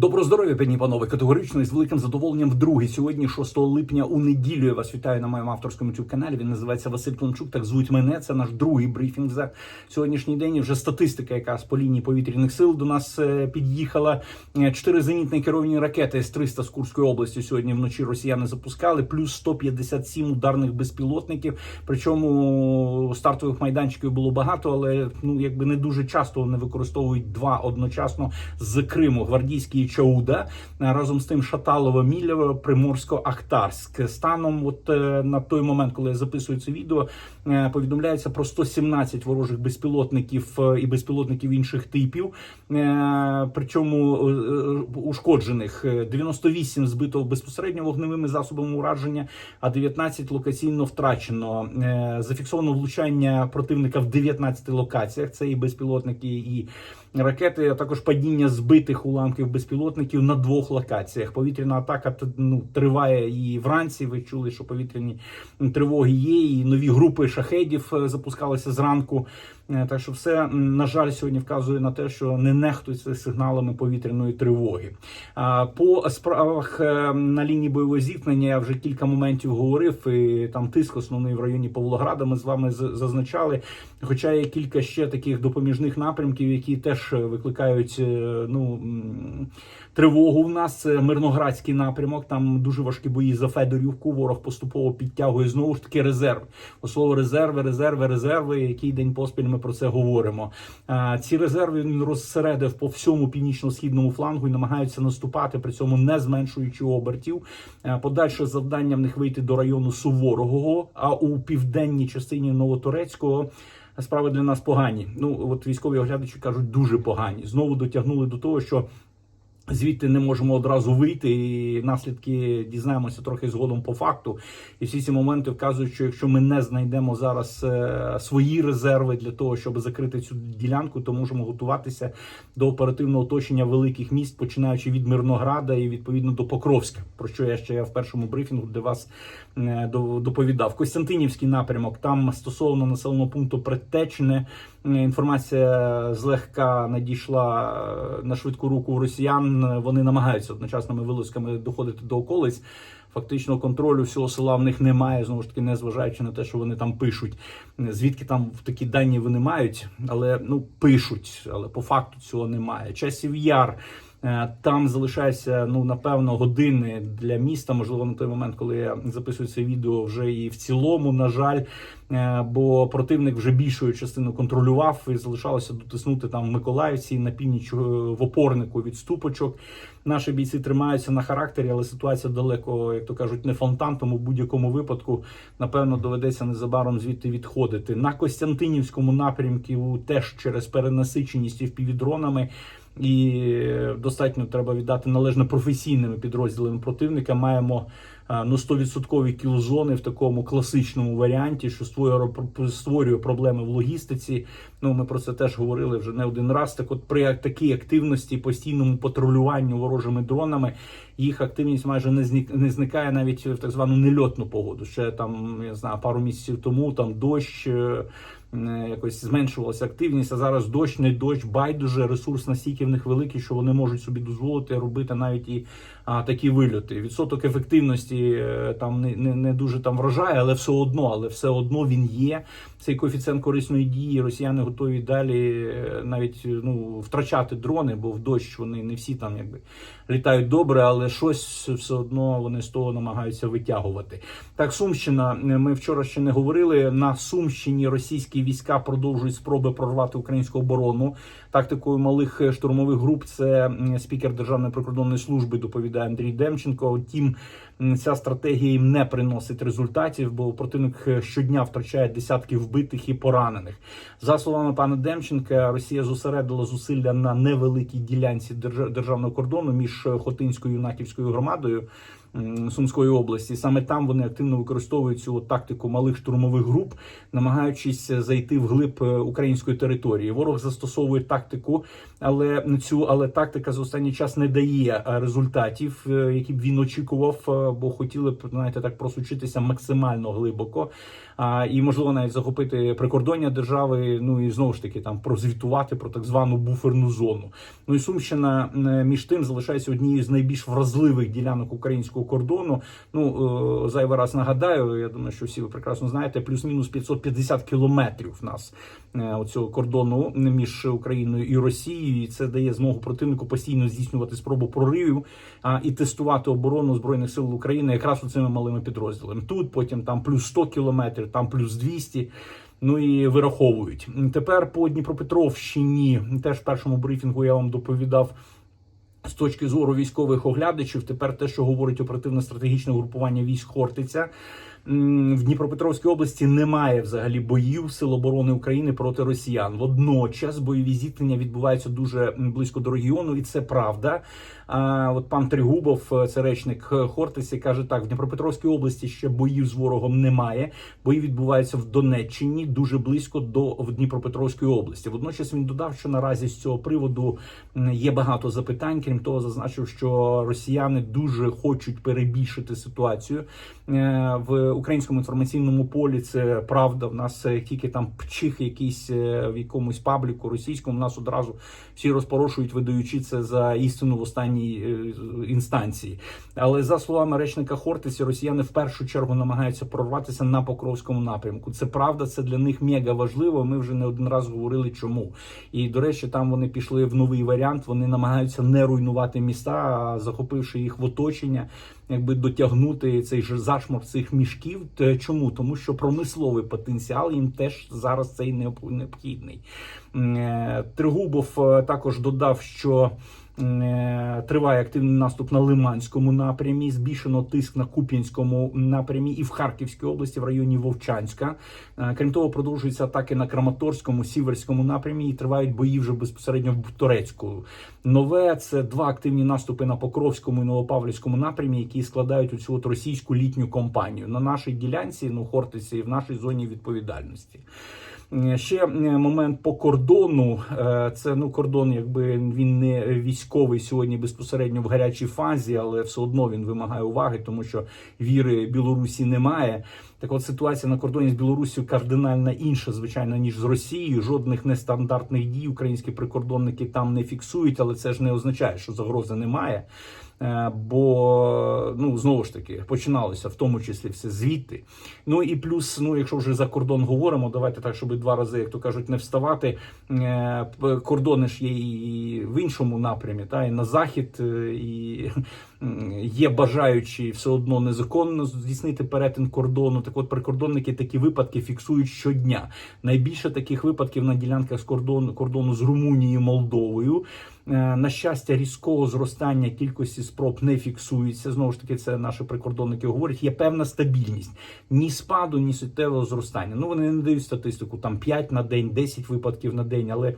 Доброго здоров'я, пані панове. Категорично і з великим задоволенням вдруге. Сьогодні, 6 липня, у неділю я вас вітаю на моєму авторському youtube каналі. Він називається Василь Климчук. Так звуть мене. Це наш другий брифінг за сьогоднішній день. Вже статистика, яка з по лінії повітряних сил до нас е, під'їхала. Е, Чотири зенітні керовані ракети С-300 з Курської області сьогодні вночі росіяни запускали. Плюс 157 ударних безпілотників. Причому стартових майданчиків було багато, але ну якби не дуже часто вони використовують два одночасно з Криму. Гвардійський і Чауда разом з тим Шаталово, Мілєво, Приморсько, Ахтарськ. Станом, от е, на той момент, коли я записую це відео, е, повідомляється про 117 ворожих безпілотників е, і безпілотників інших типів. Е, Причому е, е, ушкоджених Е, 98 збито безпосередньо вогневими засобами ураження, а 19 локаційно втрачено. Е, Зафіксовано влучання противника в 19 локаціях. Це і безпілотники, і ракети, а також падіння збитих уламків безпілотників на двох локаціях. Повітряна атака ну, триває і вранці. Ви чули, що повітряні тривоги є, і нові групи шахедів е, запускалися зранку. Е, Так що все на жаль сьогодні вказує на те, що не нехтується сигналами повітряної тривоги. По справах е, на лінії бойового зіткнення я вже кілька моментів говорив. І там тиск основний в районі Павлограда. Ми з вами зазначали. Хоча є кілька ще таких допоміжних напрямків, які теж викликають е, ну тривогу. В нас Мирноградський напрямок. Там дуже важкі бої за Федорівку. Ворог поступово підтягує знову ж таки резерв. О слово резерви, резерви, резерви. Який день поспіль ми про це говоримо. Ці резерви він розсередив по всьому північно-східному флангу і намагаються наступати, при цьому не зменшуючи обертів. Подальше завдання в них вийти до району Суворового, а у південній частині Новоторецького. Справи для нас погані. Ну от військові оглядачі кажуть дуже погані. Знову дотягнули до того, що звідти не можемо одразу вийти, і наслідки дізнаємося трохи згодом по факту. І всі ці моменти вказують, що якщо ми не знайдемо зараз е, свої резерви для того, щоб закрити цю ділянку, то можемо готуватися до оперативного оточення великих міст, починаючи від Мирнограда і відповідно до Покровська, про що я ще в першому брифінгу для вас доповідав. Костянтинівський напрямок там стосовно населеного пункту Предтечне е, інформація злегка надійшла е, на швидку руку росіян. Вони намагаються одночасними вилазками доходити до околиць. Фактично контролю всього села в них немає, знову ж таки, не зважаючи на те, що вони там пишуть. Звідки там такі дані вони мають, але ну пишуть, але по факту цього немає. Часів яр. Е, Там залишається ну напевно години для міста. Можливо, на той момент, коли я записую це відео, вже і в цілому, на жаль, Е, бо противник вже більшою частину контролював і залишалося дотиснути там в Миколаївці на північ е, в опорнику відступочок. Наші бійці тримаються на характері, але ситуація далеко, як то кажуть, не фонтан. Тому в будь-якому випадку напевно доведеться незабаром звідти відходити. На Костянтинівському напрямку теж через перенасиченість і впівдронами. І е, достатньо треба віддати належно професійними підрозділами противника. Маємо е, ну 100% кілзони в такому класичному варіанті, що створює створює проблеми в логістиці. Ну ми про це теж говорили вже не один раз. Так, от при такій активності, постійному патрулюванню ворожими дронами, їх активність майже не зник зникає навіть в так звану нельотну погоду. Ще там я знаю пару місяців тому там дощ. Е, Якось зменшувалася активність, а зараз дощ, не дощ, байдуже ресурс настільки в них великий, що вони можуть собі дозволити робити навіть і а, такі вильоти. Відсоток ефективності е, там не, не, не дуже там вражає, але все одно, але все одно він є. Цей коефіцієнт корисної дії. Росіяни готові далі е, навіть ну втрачати дрони, бо в дощ вони не всі там якби літають добре, але щось все одно вони з того намагаються витягувати. Так, Сумщина. Ми вчора ще не говорили. На Сумщині російські війська продовжують спроби прорвати українську оборону тактикою малих е, штурмових груп. Це спікер Державної прикордонної служби доповідає Андрій Демченко. Втім, ця стратегія їм не приносить результатів, бо противник е, щодня втрачає десятки вбитих і поранених. За словами пана Демченка, Росія зосередила зусилля на невеликій ділянці держа- державного кордону між е, Хотинською і Юнаківською громадою. Сумської області саме там вони активно використовують цю тактику малих штурмових груп, намагаючись зайти в глиб е, української території. Ворог застосовує тактику але цю але тактика за останній час не дає е, результатів, е, які б він очікував, е, бо хотіли б знаєте, так просучитися максимально глибоко. А, і можливо навіть захопити прикордоння держави. Ну і знову ж таки там прозвітувати про так звану буферну зону. Ну і Сумщина між тим залишається однією з найбільш вразливих ділянок українського кордону. Ну зайвий раз нагадаю. Я думаю, що всі ви прекрасно знаєте, плюс-мінус 550 кілометрів в нас оцього кордону між Україною і Росією. І це дає змогу противнику постійно здійснювати спробу проривів а, і тестувати оборону збройних сил України якраз у цими малими підрозділами. Тут потім там плюс 100 кілометрів, там плюс 200. Ну і вираховують тепер по Дніпропетровщині. Теж в першому брифінгу я вам доповідав. З точки зору військових оглядачів, тепер те, що говорить оперативно-стратегічне групування військ Хортиця в Дніпропетровській області, немає взагалі боїв Сил оборони України проти росіян. Водночас бойові зіткнення відбуваються дуже близько до регіону, і це правда. А от пан Тригубов, е, це речник Хортиці, каже так: в Дніпропетровській області ще боїв з ворогом немає. Бої відбуваються в Донеччині, дуже близько до в Дніпропетровської області. Водночас він додав, що наразі з цього приводу є багато запитань. Крім того, зазначив, що росіяни дуже хочуть перебільшити ситуацію Е, в українському інформаційному полі. Це правда. В нас е, тільки там пчих якийсь е, в якомусь пабліку російському. Нас одразу всі розпорошують, видаючи це за істину в останній е, інстанції. Але за словами речника Хортиці, росіяни в першу чергу намагаються прорватися на Покровському напрямку. Це правда, це для них мега важливо. Ми вже не один раз говорили, чому. І до речі, там вони пішли в новий варіант. Вони намагаються не руйнувати міста, захопивши їх в оточення. Якби дотягнути цей ж зашмор цих мішків, чому? Тому що промисловий потенціал їм теж зараз цей необ- необхідний. Е, Тригубов е, також додав, що триває активний наступ на Лиманському напрямі, збільшено тиск на Куп'янському напрямі і в Харківській області в районі Вовчанська. Е, Крім того, продовжуються атаки на Краматорському, Сіверському напрямі і тривають бої вже безпосередньо в Турецьку. Нове це два активні наступи на Покровському і Новопавлівському напрямі, які складають оцю от російську літню кампанію на нашій ділянці, ну Хортиці, і в нашій зоні відповідальності. Е, Ще е, момент по кордону. Е, Це ну кордон, якби він не військовий сьогодні безпосередньо в гарячій фазі, але все одно він вимагає уваги, тому що віри Білорусі немає. Так от ситуація на кордоні з Білорусію кардинально інша, звичайно, ніж з Росією. Жодних нестандартних дій українські прикордонники там не фіксують, але це ж не означає, що загрози немає. Е, Бо ну знову ж таки починалося в тому числі все звідти. Ну і плюс, ну якщо вже за кордон говоримо, давайте так, щоб два рази, як то кажуть, не вставати. Е, Кордони ж є і в іншому напрямі, та і на захід, е, і є бажаючі все одно незаконно здійснити перетин кордону. Так от прикордонники такі випадки фіксують щодня. Найбільше таких випадків на ділянках з кордону кордону з Румунією, Молдовою. Е, На щастя, різкого зростання кількості спроб не фіксується. Знову ж таки, це наші прикордонники говорять. Є певна стабільність ні спаду, ні суттєвого зростання. Ну вони не дають статистику там 5 на день, 10 випадків на день, але.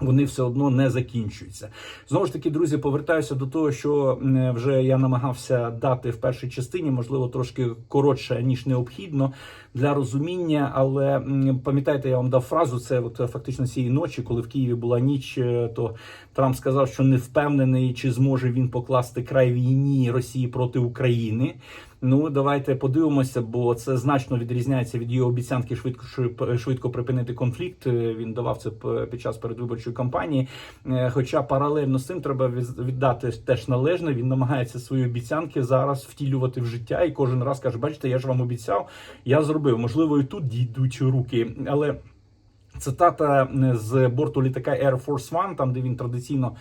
Вони все одно не закінчуються. Знову ж таки, друзі, повертаюся до того, що вже я намагався дати в першій частині, можливо, трошки коротше ніж необхідно для розуміння. Але пам'ятаєте, я вам дав фразу. Це от фактично цієї ночі, коли в Києві була ніч, е, то Трамп сказав, що не впевнений, чи зможе він покласти край війні Росії проти України. Ну, давайте подивимося, бо це значно відрізняється від його обіцянки швидко швидко припинити конфлікт. Е, Він давав це під час передвиборчої кампанії. Е, Хоча паралельно з цим треба віддати теж належне. Він намагається свої обіцянки зараз втілювати в життя, і кожен раз каже: бачите, я ж вам обіцяв, я зробив. Можливо, і тут дійдуть руки, але. Цитата е, з борту літака Air Force One, там де він традиційно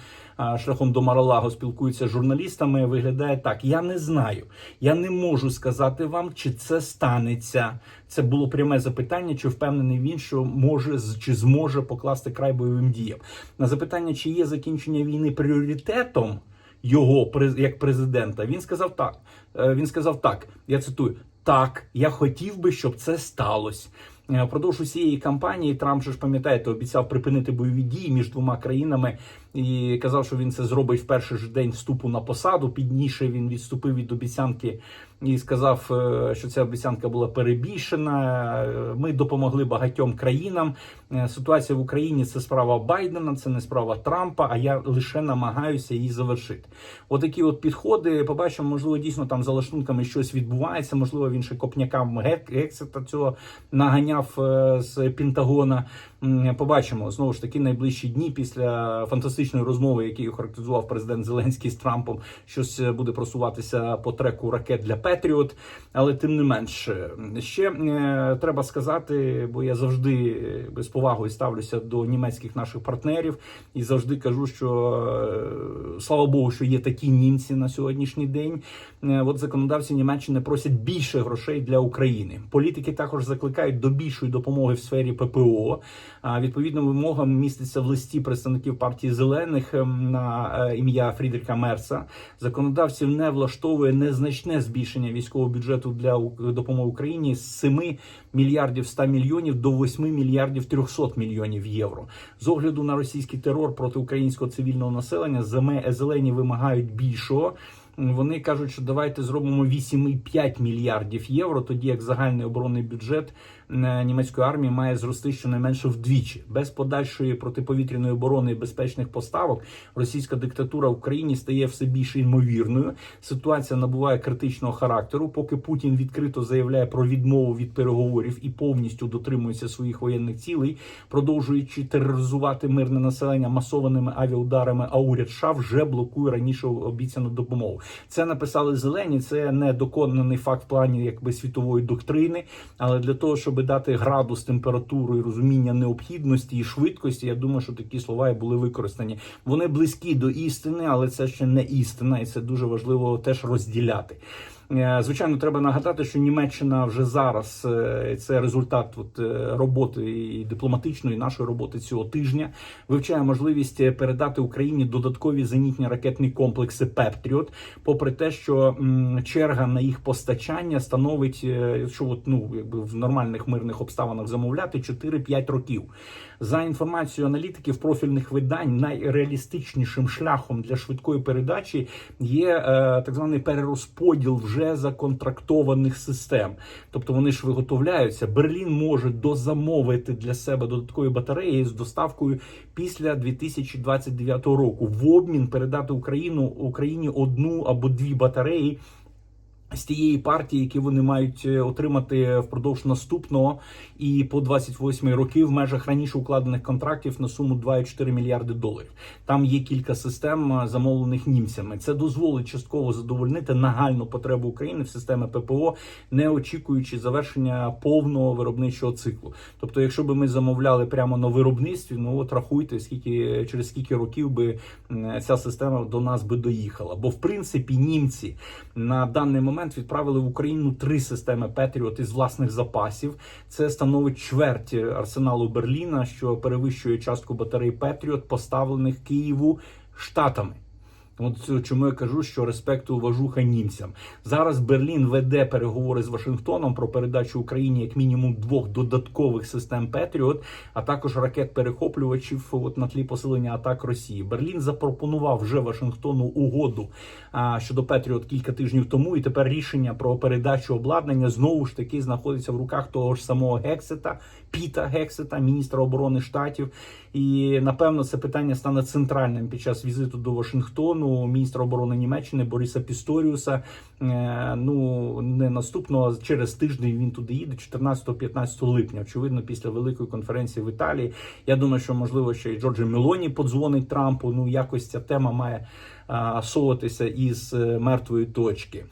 шляхом до Маралаго спілкується з журналістами, виглядає так: я не знаю, я не можу сказати вам, чи це станеться. Це було пряме запитання, чи впевнений він, що може чи зможе покласти край бойовим діям. На запитання, чи є закінчення війни пріоритетом його як президента, він сказав так. Е, Він сказав так. Я цитую: так, я хотів би, щоб це сталося. Продовж Впродовж усієї кампанії Трамп же ж пам'ятаєте, обіцяв припинити бойові дії між двома країнами і казав, що він це зробить в перший ж день вступу на посаду. Пізніше він відступив від обіцянки і сказав, е, що ця обіцянка була перебільшена. Ми допомогли багатьом країнам. Е, Ситуація в Україні це справа Байдена, це не справа Трампа. А я лише намагаюся її завершити. Отакі от підходи. Побачимо, можливо, дійсно там за лаштунками щось відбувається. Можливо, він ще копнякам гек- Гексета цього наганяв е, з Пентагона. Побачимо знову ж таки найближчі дні після фантастичної розмови, які охарактеризував президент Зеленський з Трампом. Щось е, буде просуватися по треку ракет для Петріот. Але тим не менш, е, ще е, треба сказати, бо я завжди е, з повагою ставлюся до німецьких наших партнерів і завжди кажу, що слава Богу, що є такі німці на сьогоднішній день. От законодавці Німеччини просять більше грошей для України. Політики також закликають до більшої допомоги в сфері ППО. Відповідно вимогам міститься в листі представників партії зелених ем, на е, ім'я Фрідріха Мерца. Законодавців не влаштовує незначне збільшення військового бюджету для допомоги Україні з 7 мільярдів 100 мільйонів до 8 мільярдів 300 мільйонів євро. З огляду на російський терор проти українського цивільного населення зелені вимагають більшого. Вони кажуть, що давайте зробимо 8,5 мільярдів євро, тоді як загальний оборонний бюджет німецької армії має зрости щонайменше вдвічі. Без подальшої протиповітряної оборони і безпечних поставок російська диктатура в Україні стає все більш ймовірною. Ситуація набуває критичного характеру. Поки Путін відкрито заявляє про відмову від переговорів і повністю дотримується своїх воєнних цілей, продовжуючи тероризувати мирне населення масованими авіаударами, а уряд США вже блокує раніше обіцяну допомогу. Це написали зелені. Це не доконаний факт в плані якби світової доктрини, але для того, щоб дати градус, температуру і розуміння необхідності і швидкості, я думаю, що такі слова і були використані. Вони близькі до істини, але це ще не істина, і це дуже важливо теж розділяти. Е, Звичайно, треба нагадати, що Німеччина вже зараз е, це результат от, е, роботи і дипломатичної і нашої роботи цього тижня. Вивчає можливість передати Україні додаткові зенітні ракетні комплекси Петріот, попри те, що черга на їх постачання становить, е, що от, ну якби в нормальних мирних обставинах замовляти 4-5 років. За інформацією аналітиків профільних видань, найреалістичнішим шляхом для швидкої передачі є так званий перерозподіл вже законтрактованих систем. Тобто вони ж виготовляються. Берлін може дозамовити для себе додаткові батареї з доставкою після 2029 року. В обмін передати Україну Україні одну або дві батареї з тієї партії, які вони мають е, отримати впродовж наступного і по 28 роки в межах раніше укладених контрактів на суму 2,4 мільярди доларів. Там є кілька систем е, замовлених німцями. Це дозволить частково задовольнити нагальну потребу України в системи ППО, не очікуючи завершення повного виробничого циклу. Тобто, якщо би ми замовляли прямо на виробництві, ну от рахуйте, скільки через скільки років би ця система до нас би доїхала. Бо в принципі німці на даний момент відправили в Україну три системи Петріот із власних запасів. Це становить чверть арсеналу Берліна, що перевищує частку батарей Петріот, поставлених Києву штатами. От чому я кажу, що респекту уважуха німцям. Зараз Берлін веде переговори з Вашингтоном про передачу Україні як мінімум двох додаткових систем Петріот, а також ракет перехоплювачів от на тлі посилення атак Росії. Берлін запропонував вже Вашингтону угоду щодо Петріот кілька тижнів тому. І тепер рішення про передачу обладнання знову ж таки знаходиться в руках того ж самого Гексета, Піта Гексета, міністра оборони штатів. І напевно це питання стане центральним під час візиту до Вашингтону міністра оборони Німеччини Бориса Пісторіуса. Е, Ну не наступного через тиждень він туди їде, 14-15 липня. Очевидно, після великої конференції в Італії. Я думаю, що можливо ще й Джорджі Мелоні подзвонить Трампу. Ну якось ця тема має а, із е, мертвої точки.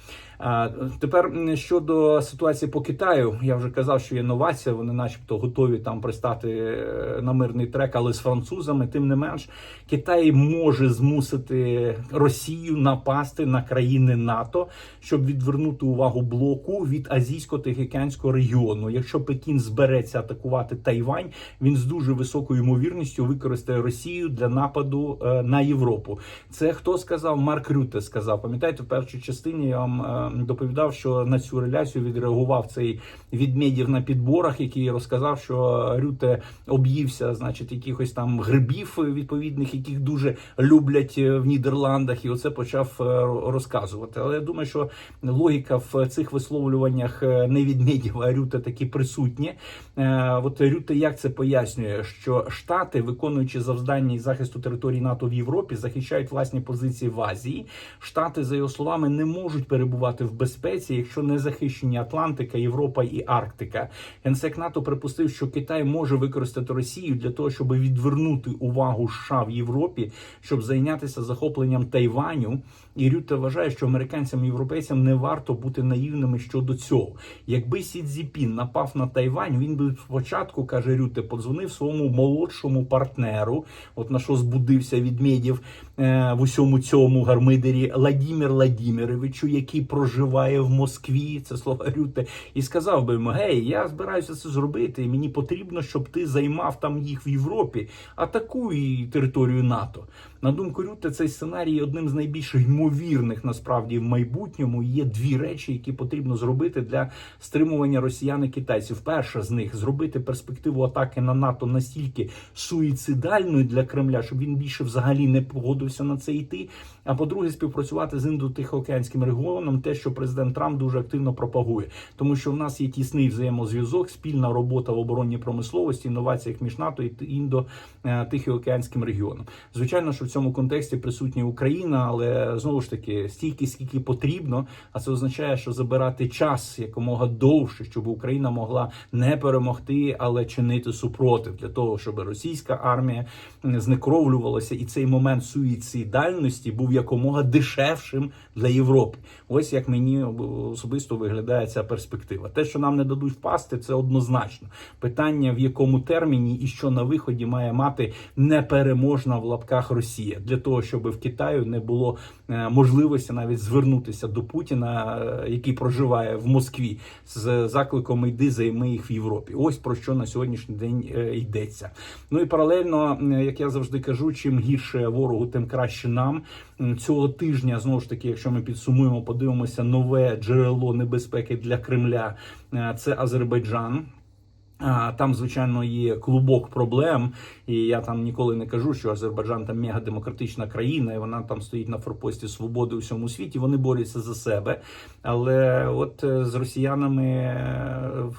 Тепер щодо ситуації по Китаю, я вже казав, що є новація. Вони, начебто, готові там пристати е, на мирний трек, але з французами. Тим не менш, Китай може змусити Росію напасти на країни НАТО, щоб відвернути увагу блоку від азійсько-тихоокеанського регіону. Якщо Пекін збереться атакувати Тайвань, він з дуже високою ймовірністю використає Росію для нападу е, на Європу. Це хто сказав? Марк Рюте сказав. Пам'ятаєте, в першій частині я вам е, доповідав, що на цю реляцію відреагував цей відмедів на підборах, який розказав, що Рюте об'ївся, значить, якихось там грибів відповідних, яких дуже люблять в Нідерландах, і оце почав е, розказувати. Але я думаю, що логіка в цих висловлюваннях е, не від Медєва, а Рюте таки присутні. Е, От Рюте як це пояснює, що Штати, виконуючи завдання із захисту території НАТО в Європі, захищають власні позиції в Азії. Штати, за його словами, не можуть перебувати в безпеці, якщо не захищені Атлантика, Європа і Арктика. Генсек НАТО припустив, що Китай може використати Росію для того, щоб відвернути увагу США в Європі, щоб зайнятися захопленням Тайваню. І Рюте вважає, що американцям і європейцям не варто бути наївними щодо цього. Якби Сі Цзіпін напав на Тайвань, він би спочатку каже Рюте, подзвонив своєму молодшому партнеру, от на що збудився від медів е, в усьому цьому гармидері Владімір Владіміровичу, який проживає в Москві. Це слова Рюте, і сказав би йому: Гей, я збираюся це зробити, і мені потрібно, щоб ти займав там їх в Європі, атакуй територію НАТО. На думку Рюте, цей сценарій одним з найбільш ймовірних насправді в майбутньому. Є дві речі, які потрібно зробити для стримування росіян і китайців. Перша з них зробити перспективу атаки на НАТО настільки суїцидальною для Кремля, щоб він більше взагалі не погодився на це йти. А по-друге, співпрацювати з індо-тихоокеанським регіоном, те, що президент Трамп дуже активно пропагує, тому що в нас є тісний взаємозв'язок, спільна робота в оборонній промисловості, інноваціях між НАТО і індо-тихоокеанським регіоном. Звичайно, що в цьому контексті присутня Україна, але знову ж таки стільки, скільки потрібно. А це означає, що забирати час якомога довше, щоб Україна могла не перемогти, але чинити супротив для того, щоб російська армія знекровлювалася, і цей момент суїцидальності був якомога дешевшим для Європи. Ось як мені особисто виглядає ця перспектива. Те, що нам не дадуть впасти, це однозначно. Питання в якому терміні і що на виході має мати непереможна в лапках Росія для того, щоб в Китаю не було е, можливості навіть звернутися до Путіна, е, який проживає в Москві, з закликом йди займи їх в Європі. Ось про що на сьогоднішній день е, йдеться. Ну і паралельно, як я завжди кажу, чим гірше ворогу, тим краще нам. Цього тижня знову ж таки, якщо ми підсумуємо, подивимося нове джерело небезпеки для Кремля. е, Це Азербайджан. Там, звичайно, є клубок проблем, і я там ніколи не кажу, що Азербайджан там мегадемократична країна, і вона там стоїть на форпості свободи у всьому світі. Вони борються за себе. Але от е, з росіянами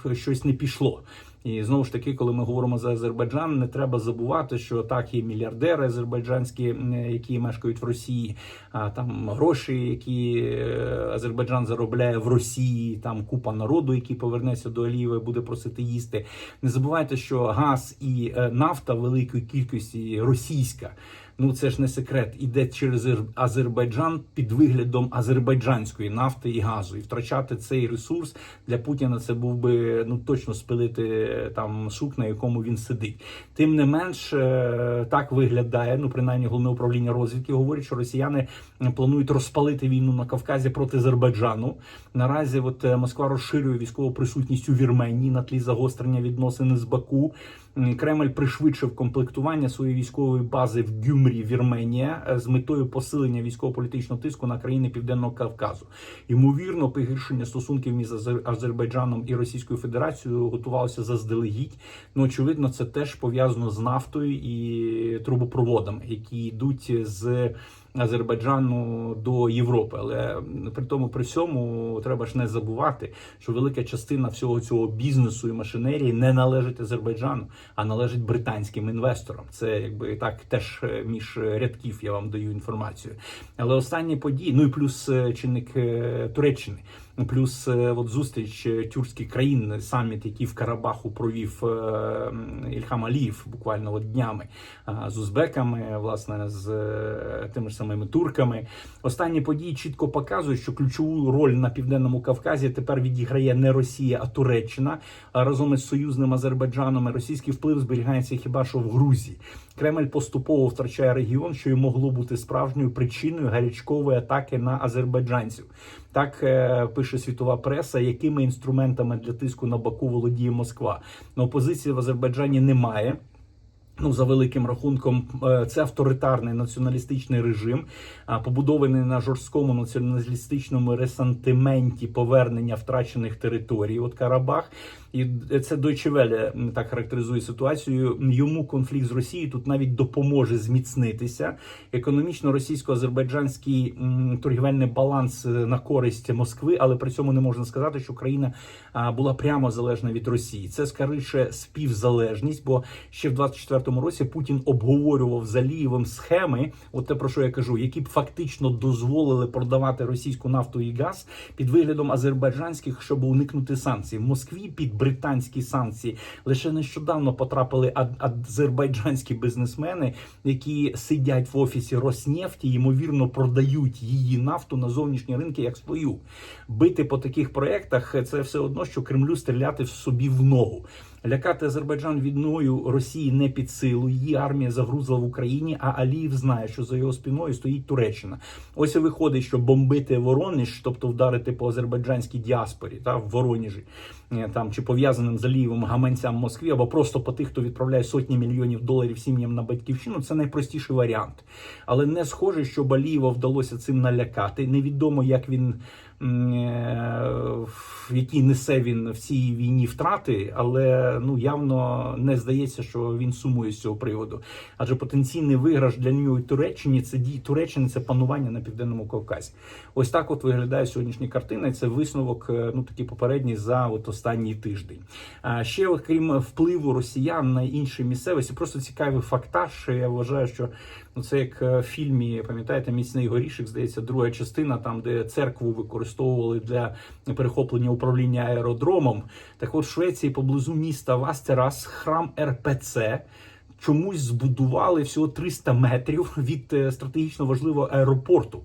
е, щось не пішло. І знову ж таки, коли ми говоримо за Азербайджан, не треба забувати, що так є мільярдери азербайджанські, які мешкають в Росії, а там гроші, які е, Азербайджан заробляє в Росії, там купа народу, який повернеться до Алієва буде просити їсти. Не забувайте, що газ і е, нафта великої кількості російська. Ну це ж не секрет, іде через Азербайджан під виглядом азербайджанської нафти і газу. І втрачати цей ресурс для Путіна це був би ну точно спилити е, там сук, на якому він сидить. Тим не менш, е, так виглядає. Ну принаймні головне управління розвідки говорить, що росіяни планують розпалити війну на Кавказі проти Азербайджану. Наразі от е, Москва розширює військову присутність у Вірменії на тлі загострення відносин з Баку. Кремль пришвидшив комплектування своєї військової бази в Гюмрі, Вірменія, е, з метою посилення військово-політичного тиску на країни Південного Кавказу. Ймовірно, погіршення стосунків між Азер- Азербайджаном і Російською Федерацією готувалося заздалегідь. Ну очевидно, це теж пов'язано з нафтою і трубопроводами, які йдуть з. Азербайджану до Європи, але при тому при всьому треба ж не забувати, що велика частина всього цього бізнесу і машинерії не належить Азербайджану, а належить британським інвесторам. Це якби так теж е, між рядків я вам даю інформацію. Але останні події, ну і плюс е, чинник е, Туреччини. Плюс е, от зустріч е, тюркських країн, саміт, який в Карабаху провів е, Ільхам Алієв буквально от днями з узбеками, власне, з е, тими ж самими турками. Останні події чітко показують, що ключову роль на південному Кавказі тепер відіграє не Росія, а Туреччина разом із союзним Азербайджаном. Російський вплив зберігається хіба що в Грузії. Кремль поступово втрачає регіон, що й могло бути справжньою причиною гарячкової атаки на азербайджанців. Так е, пише світова преса, якими інструментами для тиску на Баку володіє Москва. Но опозиції в Азербайджані немає. Ну, за великим рахунком, е, це авторитарний націоналістичний режим, побудований на жорсткому націоналістичному ресантименті повернення втрачених територій. От Карабах, і це Deutsche Welle так характеризує ситуацію. Йому конфлікт з Росією тут навіть допоможе зміцнитися. Економічно російсько-азербайджанський торгівельний баланс е, на користь Москви, але при цьому не можна сказати, що країна була прямо залежна від Росії. Це скоріше співзалежність, бо ще в 24-му році Путін обговорював з Алієвим схеми, от те про що я кажу, які б фактично дозволили продавати російську нафту і газ під виглядом азербайджанських, щоб уникнути санкцій. В Москві під британські санкції лише нещодавно потрапили азербайджанські бізнесмени, які сидять в офісі Роснефті, ймовірно, продають її нафту на зовнішні ринки як свою. Бити по таких проектах це все одно, що Кремлю стріляти в собі в ногу. Лякати Азербайджан війною Росії не під силу. Її армія загрузла в Україні. А Аліїв знає, що за його спиною стоїть Туреччина. Ось і виходить, що бомбити Воронеж, тобто вдарити по азербайджанській діаспорі, та в Воронежі, е, там чи пов'язаним з Алієвим гаманцям Москві, або просто по тих, хто відправляє сотні мільйонів доларів сім'ям на батьківщину. Це найпростіший варіант, але не схоже, що Алієва вдалося цим налякати. Невідомо, як він. Е, які несе він в цій війні втрати, але ну явно не здається, що він сумує з цього приводу. Адже потенційний виграш для нього і Туреччині це дій Туреччини, це панування на південному Кавказі. Ось так от виглядає сьогоднішня картина. і Це висновок, е, ну такий попередній за от останній тиждень. А ще окрім впливу росіян на інші місцевості, просто цікавий фактаж. Я вважаю, що ну це як е, в фільмі, пам'ятаєте, міцний горішик, здається, друга частина, там де церкву використовували для перехоплення управління аеродромом. Так от в Швеції поблизу міста Вастерас храм РПЦ. Чомусь збудували всього 300 метрів від е, стратегічно важливого аеропорту.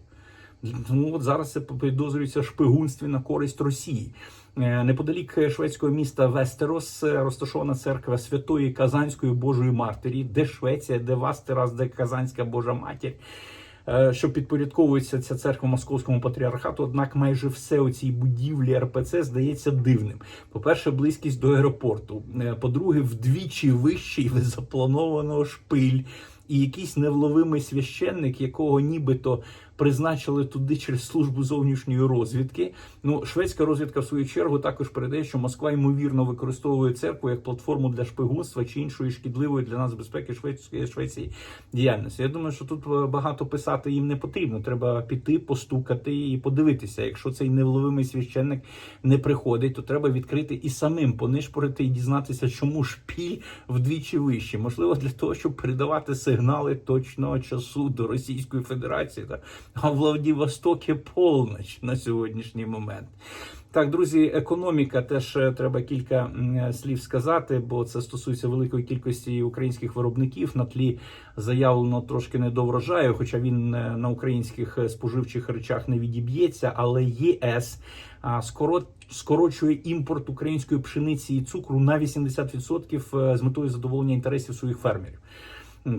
Ну от зараз це підозрюється шпигунстві на користь Росії. Е, Неподалік шведського міста Вестерос е, розташована церква Святої Казанської Божої Матері, де Швеція, де Вастерас, де Казанська Божа Матір. Е, Що підпорядковується ця церква московському патріархату, однак майже все у цій будівлі РПЦ здається дивним. По-перше, близькість до аеропорту. По-друге, вдвічі вищий від запланованого шпиль. І якийсь невловимий священник, якого нібито призначили туди через службу зовнішньої розвідки. Ну, шведська розвідка, в свою чергу, також передає, що Москва ймовірно використовує церкву як платформу для шпигунства чи іншої шкідливої для нас безпеки Швеції, Швеції діяльності. Я думаю, що тут е, багато писати їм не потрібно. Треба піти, постукати і подивитися. Якщо цей невловимий священник не приходить, то треба відкрити і самим понишпорити і дізнатися, чому шпіль вдвічі вище. Можливо, для того, щоб передавати сигнали точного часу до Російської Федерації. А в Владивостокі полноч на сьогоднішній момент. Так, друзі, економіка теж е, треба кілька слів сказати, бо це стосується великої кількості українських виробників. На тлі заявлено трошки недоврожаю, хоча він е, на українських е, споживчих речах не відіб'ється. Але ЄС а, скоро скорочує імпорт української пшениці і цукру на 80% е, з метою задоволення інтересів своїх фермерів.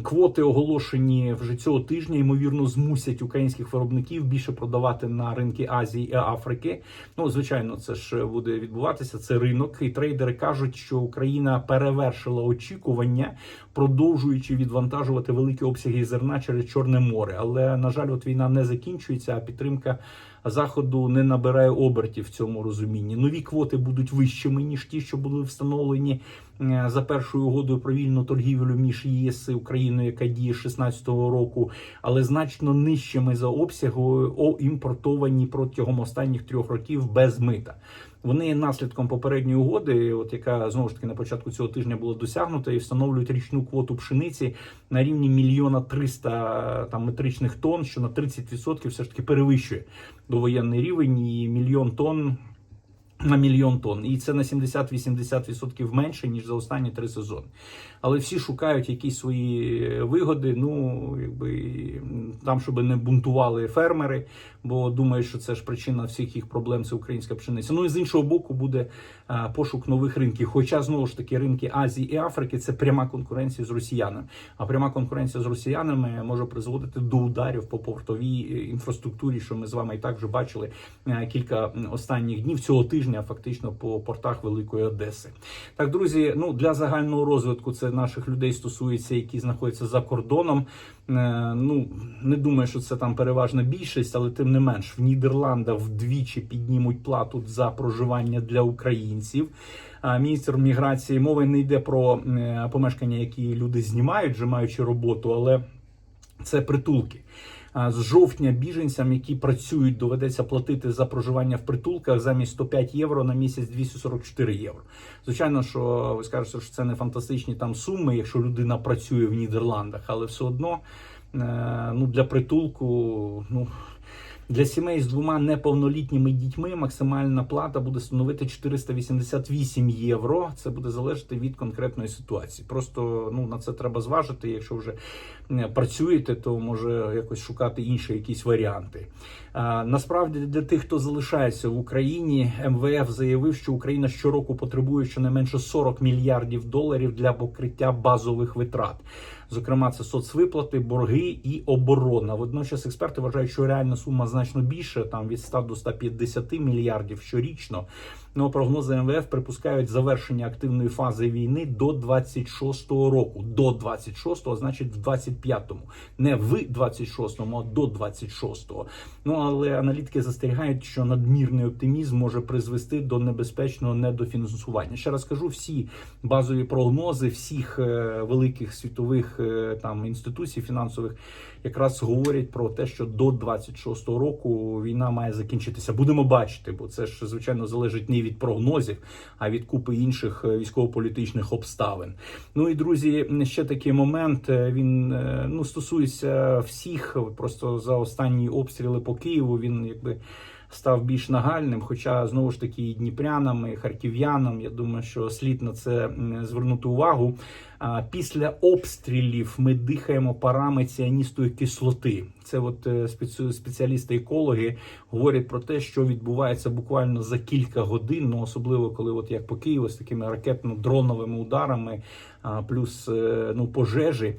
Квоти оголошені вже цього тижня, ймовірно, змусять українських виробників більше продавати на ринки Азії і Африки. Ну, звичайно, це ж буде відбуватися. Це ринок, і трейдери кажуть, що Україна перевершила очікування, продовжуючи відвантажувати великі обсяги зерна через Чорне море. Але на жаль, от війна не закінчується, а підтримка. Заходу не набирає обертів в цьому розумінні. Нові квоти будуть вищими ніж ті, що були встановлені е, за першою угодою про вільну торгівлю між ЄС і Україною, яка діє 2016 року, але значно нижчими за обсягою імпортовані протягом останніх трьох років без мита. Вони наслідком попередньої угоди, от яка знову ж таки на початку цього тижня була досягнута, і встановлюють річну квоту пшениці на рівні мільйона триста там метричних тонн, що на 30% все ж таки перевищує довоєнний рівень і мільйон тонн. На мільйон тонн, і це на 70-80% менше ніж за останні три сезони. Але всі шукають якісь свої вигоди. Ну якби там, щоб не бунтували фермери, бо думають, що це ж причина всіх їх проблем. Це українська пшениця. Ну і з іншого боку буде а, пошук нових ринків. Хоча знову ж таки ринки Азії і Африки це пряма конкуренція з росіянами. А пряма конкуренція з росіянами може призводити до ударів по портовій е, інфраструктурі, що ми з вами і так вже бачили е, кілька останніх днів цього тижня. фактично по портах Великої Одеси. Так, друзі, ну для загального розвитку це наших людей стосується, які знаходяться за кордоном. Е, Ну не думаю, що це там переважна більшість, але тим не менш в Нідерландах вдвічі піднімуть плату за проживання для українців. Міністр міграції мови не йде про е, помешкання, які люди знімають, вже маючи роботу, але це притулки. З жовтня біженцям, які працюють, доведеться платити за проживання в притулках замість 105 євро на місяць 244 євро. Звичайно, що ви скажете, що це не фантастичні там суми, якщо людина працює в Нідерландах, але все одно е, ну для притулку, ну. Для сімей з двома неповнолітніми дітьми максимальна плата буде становити 488 євро. Це буде залежати від конкретної ситуації. Просто ну на це треба зважити. Якщо вже працюєте, то може якось шукати інші якісь варіанти. Насправді для тих, хто залишається в Україні, МВФ заявив, що Україна щороку потребує щонайменше 40 мільярдів доларів для покриття базових витрат. Зокрема, це соцвиплати, борги і оборона. Водночас експерти вважають, що реальна сума значно більше, там від 100 до 150 мільярдів щорічно. Ну, прогнози МВФ припускають завершення активної фази війни до 26-го року. До 26-го, значить, в 25-му. Не в 26-му, а до 26-го. Ну але аналітики застерігають, що надмірний оптимізм може призвести до небезпечного недофінансування. Ще раз кажу, всі базові прогнози всіх е, великих світових е, там інституцій фінансових якраз говорять про те, що до 26-го року війна має закінчитися. Будемо бачити, бо це ж звичайно залежить не від прогнозів, а від купи інших е, військово-політичних обставин. Ну і друзі, ще такий момент. е, Він е, ну стосується всіх. Просто за останні обстріли по Києву він якби. Став більш нагальним, хоча знову ж таки і дніпрянам, і харків'янам. Я думаю, що слід на це звернути увагу. Після обстрілів ми дихаємо парами ціаністої кислоти. Це от е, спеці- спеціалісти-екологи говорять про те, що відбувається буквально за кілька годин, ну особливо коли, от як по Києву, з такими ракетно-дроновими ударами, плюс е, ну пожежі.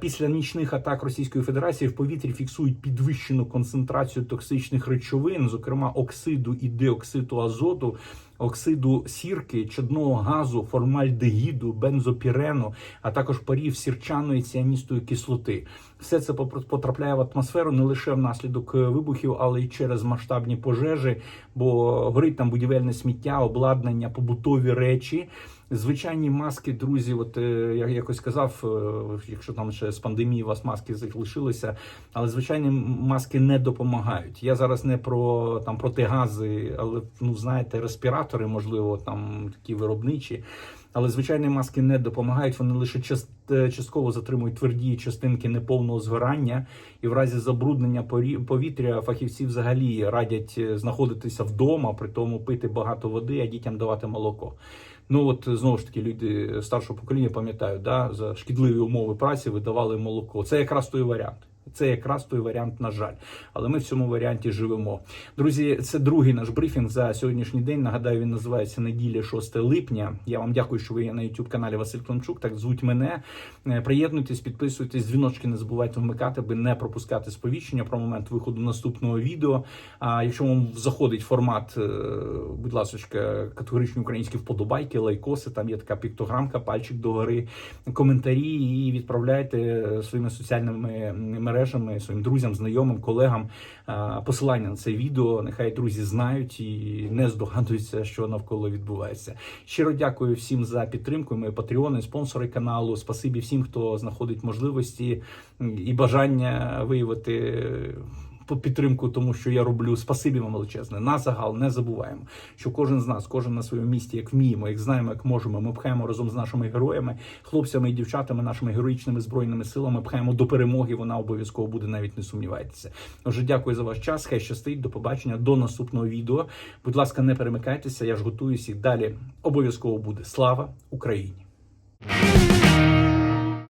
Після нічних атак Російської Федерації в повітрі фіксують підвищену концентрацію токсичних речовин, зокрема оксиду і диоксиду азоту. Оксиду сірки, чадного газу, формальдегіду, бензопірену, а також парів сірчаної ціаністої кислоти. Все це потрапляє в атмосферу не лише внаслідок е, вибухів, але й через масштабні пожежі, бо горить там будівельне сміття, обладнання, побутові речі. Звичайні маски, друзі, от е, я якось сказав, е, якщо там ще з пандемії у вас маски залишилися, але звичайні маски не допомагають. Я зараз не про там протигази, але ну знаєте, респіратори, можливо, там такі виробничі. Але звичайні маски не допомагають. Вони лише част- е, частково затримують тверді частинки неповного згорання, і в разі забруднення повітря фахівці взагалі радять знаходитися вдома, при тому пити багато води, а дітям давати молоко. Ну от знову ж таки, люди старшого покоління пам'ятають, да, за шкідливі умови праці видавали молоко. Це якраз той варіант. Це якраз той варіант, на жаль. Але ми в цьому варіанті живемо. Друзі, це другий наш брифінг за сьогоднішній день. Нагадаю, він називається неділя 6 липня. Я вам дякую, що ви є на youtube каналі Василь Климчук. Так звуть мене. Е, Приєднуйтесь, підписуйтесь, дзвіночки не забувайте вмикати, аби не пропускати сповіщення про момент виходу наступного відео. А якщо вам заходить формат, е, будь ласка, категоричні українські вподобайки, лайкоси. Там є така піктограмка, пальчик догори, коментарі і відправляйте е, своїми соціальними мережами, своїм друзям, знайомим, колегам посилання на це відео. Нехай друзі знають і не здогадуються, що навколо відбувається. Щиро дякую всім за підтримку. Ми патреони, спонсори каналу. Спасибі всім, хто знаходить можливості і бажання виявити. По підтримку, тому що я роблю спасибі вам величезне. На загал не забуваємо, що кожен з нас, кожен на своєму місці, як вміємо, як знаємо, як можемо. Ми пхаємо разом з нашими героями, хлопцями і дівчатами, нашими героїчними збройними силами. Пхаємо до перемоги. Вона обов'язково буде, навіть не сумнівайтеся. Отже, дякую за ваш час. Хай щастить. До побачення, до наступного відео. Будь ласка, не перемикайтеся. Я ж готуюся і далі обов'язково буде. Слава Україні!